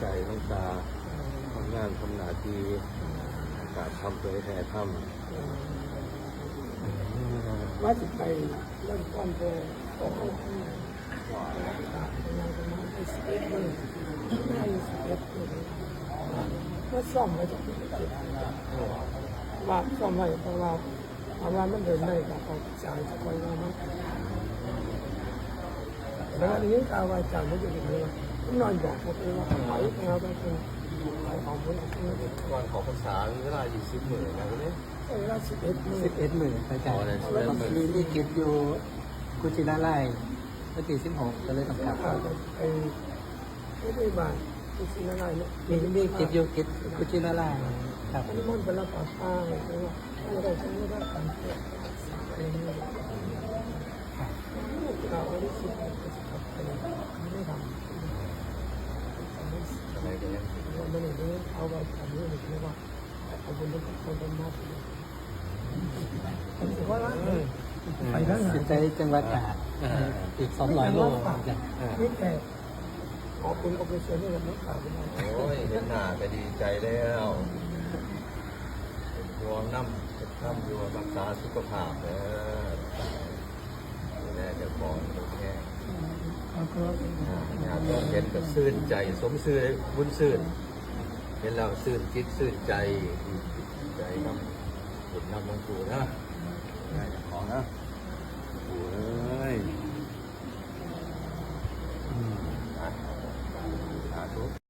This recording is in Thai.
ใจน้องตาทำงานทำหน้าที่ารทำตัวให้แท้ทำว่าจะไปเริ่มต้นโดยโอ้โหงานประมาณไอ้สิบเอ็ดหมื่นได้สิบเอ็ซ่อมไว้จะเป็นเจ็ดว่าซ่อมไว้เพราะว่าเพราะว่ามันเดินได้กับเอาจ่ายจะคอยว่ามันแล้วอันนี้ข่าวว่าจ่ายไม่จะเป็นเลยนอนบอกผมเองว่าไหวเราต้องเป็น ก่อนขอภาษามีเวลาอยู่สิบหมื่นนะเนี่ยเวลาสิบเอ็ดหมื่นสิบเอ็ดหมื่นไปจ่ายอ๋อได้11,000มีมีกิจอยู่กุชินาไล่วันที่สิบหกก็เลยต้องกลับอาจจะไปไม่ได้บ้านที่สิ่งอะไรเนี่ยมีมีกิจอยู่กิจกุชินาไล่ครับอันนี้มันเป็นรับปากป้าเลยเพราะว่าเราใช้ไม่ได้การเกิดอะไรนี่เราไม่ได้คิดว่าจะทำอะไรไม่ได้ทำอะ ไรกันยังเราไม่ได้เอาไปทำเรื่องนี้ว่าเอาบุญทุกสิผมถือว่าไปได้สินใจจังหวัดตราดอีกสองร้อยโลจ้ะนี่แต่ขอบคุณโอเปอเรชั่นนี่เราไม่ขาดไปไหนโอ้ยเห็นหน้าก็ดีใจแล้วห่วงน้ำน้ำอยู่รักษาสุขภาพนะแน่จะขอแค่ แล้วก็งานก็เห็นกับซื่นใจ สมซื่อบุญซื่นเห็นเราซื่นจิตซื่นใจ ใจน้ำบุญน้ำมังคูนะ